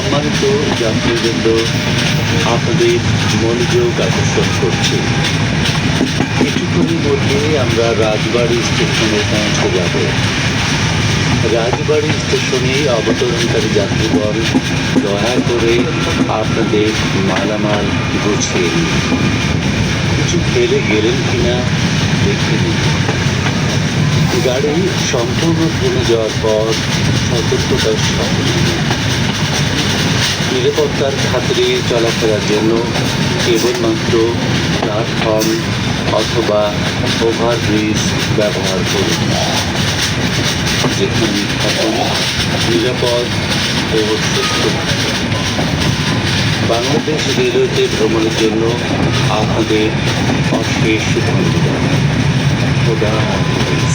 সম্মানিত যাত্রীবৃন্দ, আপনাদের মনোযোগ আকর্ষণ করছে। কিছুক্ষণের মধ্যে আমরা রাজবাড়ি স্টেশনে পৌঁছে যাব। রাজবাড়ি স্টেশনে অবতরণকারী যাত্রীগণ দয়া করে আপনাদের মালামাল গুছিয়ে নিন। কিছু ফেলে গেলেন কিনা দেখে নিন। গাড়ি সম্পূর্ণ থেমে যাওয়ার পর সতর্কতার সঙ্গে। নিরাপত্তার খাতিরে চলাফেরার জন্য কেবলমাত্র প্ল্যাটফর্ম অথবা ওভারব্রিজ ব্যবহার করুন, যেখানে থাকুন নিরাপদ ও সুস্থ। বাংলাদেশ রেলওয়েতে ভ্রমণের জন্য আপনাদের অশেষ ধন্যবাদ খোদা হাফেজ